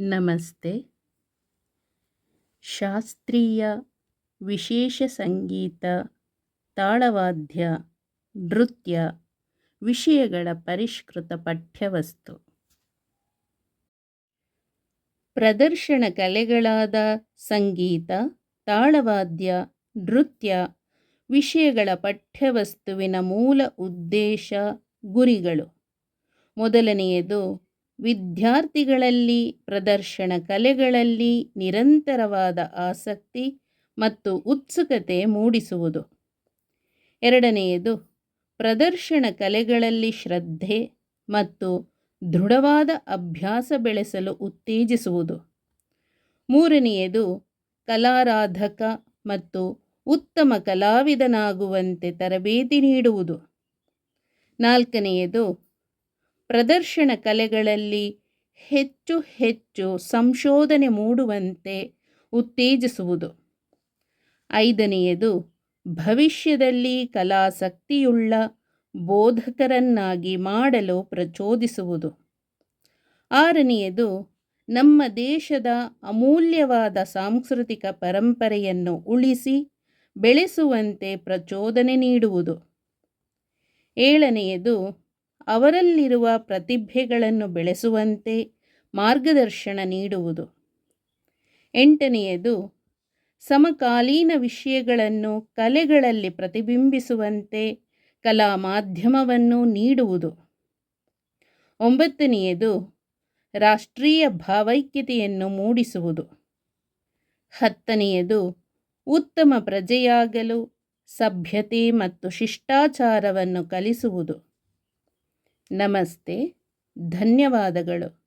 ನಮಸ್ತೆ. ಶಾಸ್ತ್ರೀಯ ವಿಶೇಷ ಸಂಗೀತ, ತಾಳವಾದ್ಯ, ನೃತ್ಯ, ವಿಷಯಗಳ ಪರಿಷ್ಕೃತ ಪಠ್ಯವಸ್ತು. ಪ್ರದರ್ಶನ ಕಲೆಗಳಾದ ಸಂಗೀತ, ತಾಳವಾದ್ಯ, ನೃತ್ಯ, ವಿಷಯಗಳ ಪಠ್ಯವಸ್ತುವಿನ ಮೂಲ ಉದ್ದೇಶ ಗುರಿಗಳು. ಮೊದಲನೆಯದು ವಿದ್ಯಾರ್ಥಿಗಳಲ್ಲಿ ಪ್ರದರ್ಶನ ಕಲೆಗಳಲ್ಲಿ ನಿರಂತರವಾದ ಆಸಕ್ತಿ ಮತ್ತು ಉತ್ಸುಕತೆ ಮೂಡಿಸುವುದು. ಎರಡನೆಯದು, ಪ್ರದರ್ಶನ ಕಲೆಗಳಲ್ಲಿ ಶ್ರದ್ಧೆ ಮತ್ತು ದೃಢವಾದ ಅಭ್ಯಾಸ ಬೆಳೆಸಲು ಉತ್ತೇಜಿಸುವುದು. ಮೂರನೆಯದು, ಕಲಾರಾಧಕ ಮತ್ತು ಉತ್ತಮ ಕಲಾವಿದನಾಗುವಂತೆ ತರಬೇತಿ ನೀಡುವುದು. ನಾಲ್ಕನೆಯದು ಪ್ರದರ್ಶನ ಕಲೆಗಳಲ್ಲಿ ಹೆಚ್ಚು ಹೆಚ್ಚು ಸಂಶೋಧನೆ ಮೂಡುವಂತೆ ಉತ್ತೇಜಿಸುವುದು. ಐದನೆಯದು, ಭವಿಷ್ಯದಲ್ಲಿ ಕಲಾಸಕ್ತಿಯುಳ್ಳ ಬೋಧಕರನ್ನಾಗಿ ಮಾಡಲು ಪ್ರಚೋದಿಸುವುದು. ಆರನೆಯದು, ನಮ್ಮ ದೇಶದ ಅಮೂಲ್ಯವಾದ ಸಾಂಸ್ಕೃತಿಕ ಪರಂಪರೆಯನ್ನು ಉಳಿಸಿ ಬೆಳೆಸುವಂತೆ ಪ್ರಚೋದನೆ ನೀಡುವುದು. ಏಳನೆಯದು ಅವರಲ್ಲಿರುವ ಪ್ರತಿಭೆಗಳನ್ನು ಬೆಳೆಸುವಂತೆ ಮಾರ್ಗದರ್ಶನ ನೀಡುವುದು. ಎಂಟನೆಯದು, ಸಮಕಾಲೀನ ವಿಷಯಗಳನ್ನು ಕಲೆಗಳಲ್ಲಿ ಪ್ರತಿಬಿಂಬಿಸುವಂತೆ ಕಲಾ ಮಾಧ್ಯಮವನ್ನು ನೀಡುವುದು. ಒಂಬತ್ತನೆಯದು, ರಾಷ್ಟ್ರೀಯ ಭಾವೈಕ್ಯತೆಯನ್ನು ಮೂಡಿಸುವುದು. ಹತ್ತನೆಯದು, ಉತ್ತಮ ಪ್ರಜೆಯಾಗಲು ಸಭ್ಯತೆ ಮತ್ತು ಶಿಷ್ಟಾಚಾರವನ್ನು ಕಲಿಸುವುದು. ನಮಸ್ತೆ ಧನ್ಯವಾದಗಳು.